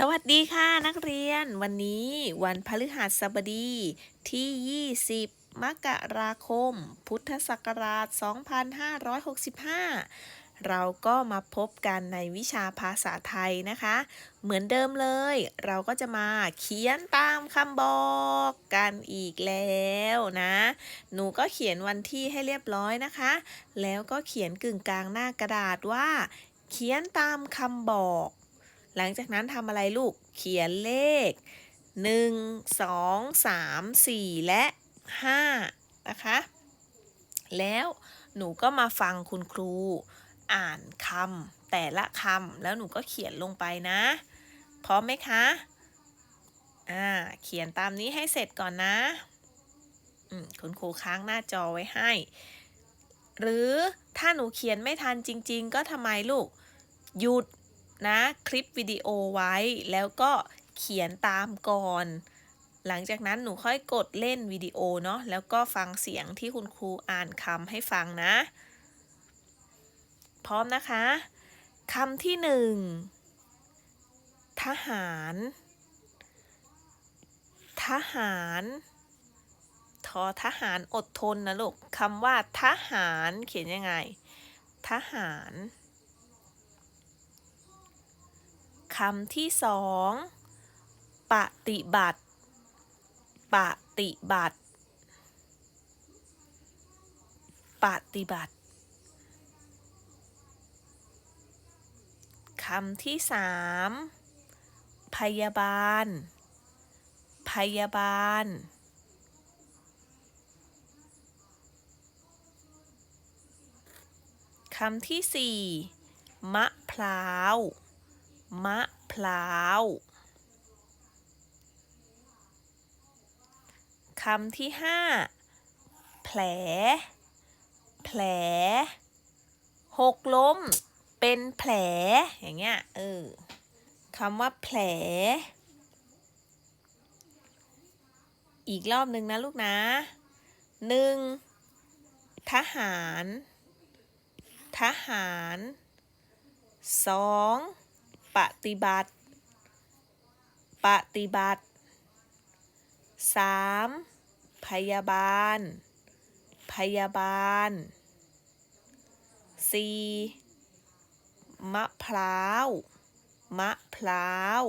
สวัสดีค่ะนักเรียน วันนี้วันพฤหัสบดีที่ 20 มกราคม พุทธศักราช 2565 เราก็มาพบกันในวิชาภาษาไทยนะคะ เหมือนเดิมเลย เราก็จะมาเขียนตามคำบอกกันอีกแล้วนะ หนูก็เขียนวันที่ให้เรียบร้อยนะคะ แล้วก็เขียนกึ่งกลางหน้ากระดาษว่า เขียนตามคำบอก หลังจากนั้นทำอะไรลูก เขียนเลข 1 2 3 4 และ 5 นะคะ แล้วหนูก็มาฟังคุณครูอ่านคำแต่ละคำแล้วหนูก็เขียนลงไปนะ พร้อมไหมคะ อ่า เขียนตามนี้ให้เสร็จก่อนนะคุณครูค้างหน้าจอไว้ให้ หรือถ้าหนูเขียนไม่ทันจริง ๆ ก็ทำไมลูก หยุด นะคลิปวิดีโอไว้แล้วก็เขียนตามก่อน หลังจากนั้นหนูค่อยกดเล่นวิดีโอเนาะแล้วก็ฟังเสียงที่คุณครูอ่านคำให้ฟังนะ พร้อมนะคะคำที่หนึ่งทหาร ทหารทอทหารอดทนนะลูกคำว่าทหารเขียนยังไง ทหาร คำที่สองปฏิบัติ ปฏิบัติ ปฏิบัติ คำที่สามพยาบาล พยาบาล คำที่สี่มะพร้าว มะพร้าวคำที่ห้าแผล แผล หกล้ม เป็นแผล อย่างเงี้ย เออคำว่าแผล อีกรอบหนึ่งนะลูกนะหนึ่งทหาร ทหารสอง ปฏิบัติ ปฏิบัติสามพยาบาล พยาบาลสี่มะพร้าว มะพร้าว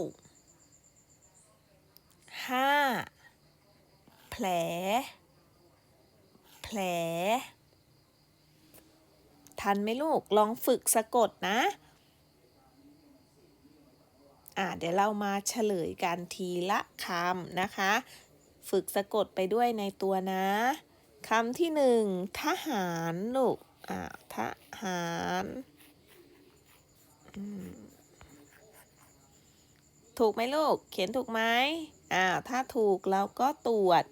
ห้าแผล แผล ทันไหมลูก ลองฝึกสะกดนะ อ่าเดี๋ยวเรามาเฉลยกันทีละคำนะคะ ฝึกสะกดไปด้วยในตัวนะคำที่หนึ่งทหารลูกอ่าทหารถูกไหมลูก เขียนถูกไหมอ่าถ้าถูกเราก็ตรวจ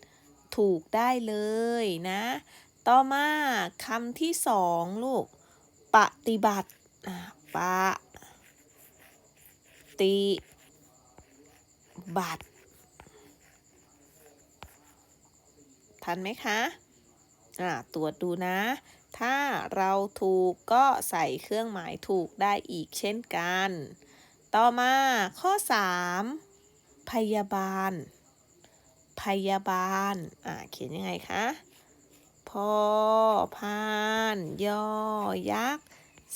ถูกได้เลยนะ ต่อมาคำที่สองลูก ปฏิบัติอ่าปะ ติบัติ ทันไหมคะอ่าตรวจดูนะ ถ้าเราถูกก็ใส่เครื่องหมายถูกได้อีกเช่นกัน ต่อมาข้อ 3 พยาบาล พยาบาล อ่าเขียนยังไงคะพอพาน ยอ ยักษ์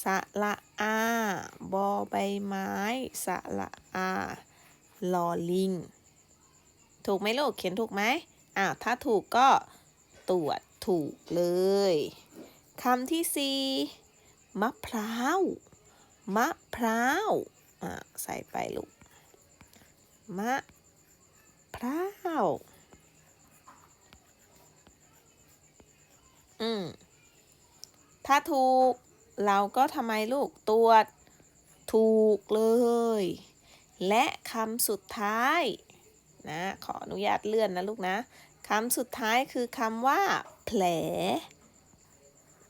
สะระอา บอใบไม้ สะระอา ลอลิง ถูกไหมลูก เขียนถูกไหมอ้าว ถ้าถูกก็ตรวจถูกเลย คำที่สี่มะพร้าว มะพร้าว อ่า ใส่ไปลูก มะพร้าว อืม ถ้าถูก เราก็ทำไมลูกตรวจถูกเลย และคำสุดท้ายนะขออนุญาตเลื่อนนะลูกนะคำสุดท้ายคือคำว่า แผล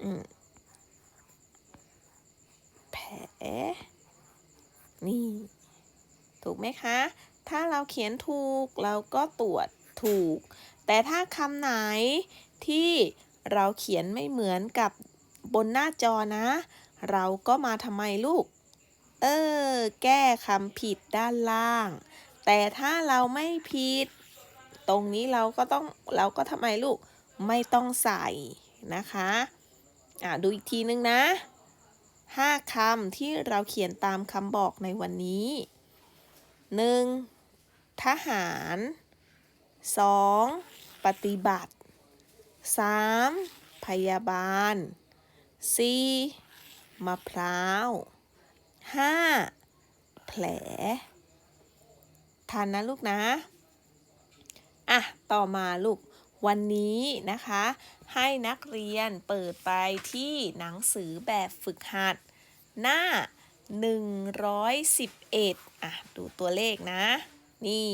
อืมแผล นี่ ถูกไหมคะ ถ้าเราเขียนถูกเราก็ตรวจถูก แต่ถ้าคำไหนที่เราเขียนไม่เหมือนกับ บนหน้าจอนะ เราก็มาทำไมลูก เออ แก้คำผิดด้านล่าง แต่ถ้าเราไม่ผิด ตรงนี้เราก็ต้องเราก็ทำไมลูก ไม่ต้องใส่นะคะ อ่าดูอีกทีนึงนะห้าคำที่เราเขียนตามคำบอกในวันนี้หนึ่งทหารสองปฏิบัติสามพยาบาล สี่มะพร้าวห้าแผลทันนะลูกนะ อะ ต่อมาลูกวันนี้นะคะ ให้นักเรียนเปิดไปที่หนังสือแบบฝึกหัด หน้า 111 อะ ดูตัวเลขนะ นี่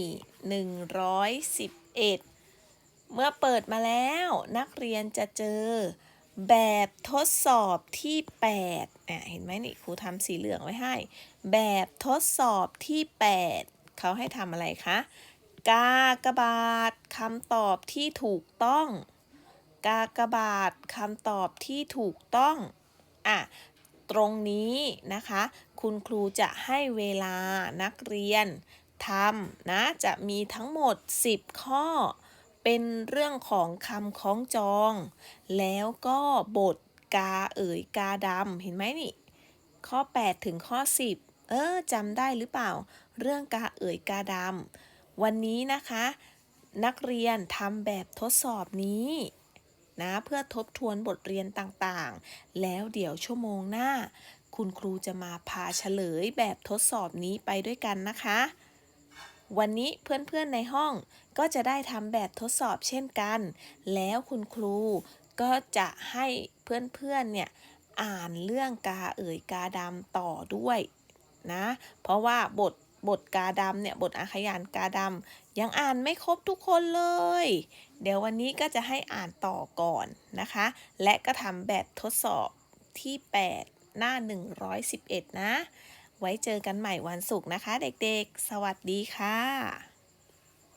111 เมื่อเปิดมาแล้วนักเรียนจะเจอ แบบทดสอบที่8อะเห็นไหมนี่ครูทำสีเหลืองไว้ให้ แบบทดสอบที่ 8 เขาให้ทำอะไรคะ กากบาทคำตอบที่ถูกต้อง กากบาทคำตอบที่ถูกต้องอะตรงนี้นะคะ คุณครูจะให้เวลานักเรียนทำนะ จะมีทั้งหมด 10 ข้อ เป็นเรื่องของคำคล้องจอง แล้วก็บทกาเอ๋ยกาดำเห็นไหมนี่ ข้อ 8 ถึงข้อ 10 เออจำได้หรือเปล่า เรื่องกาเอ๋ยกาดำวันนี้นะคะ นักเรียนทำแบบทดสอบนี้นะเพื่อทบทวนบทเรียนต่างๆ แล้วเดี๋ยวชั่วโมงหน้า คุณครูจะมาพาเฉลยแบบทดสอบนี้ไปด้วยกันนะคะ วันนี้เพื่อนๆในห้องก็จะได้ทำแบบทดสอบเช่นกัน แล้วคุณครูก็จะให้เพื่อนๆเนี่ยอ่านเรื่องกาเอ๋ยกาดำต่อด้วยนะ เพราะว่าบทบทกาดำเนี่ยบทอาขยานกาดำยังอ่านไม่ครบทุกคนเลย เดี๋ยววันนี้ก็จะให้อ่านต่อก่อนนะคะ และก็ทำแบบทดสอบที่ 8 หน้า 111 นะ ไว้เจอกันใหม่วันศุกร์นะคะ เด็กๆ สวัสดีค่ะ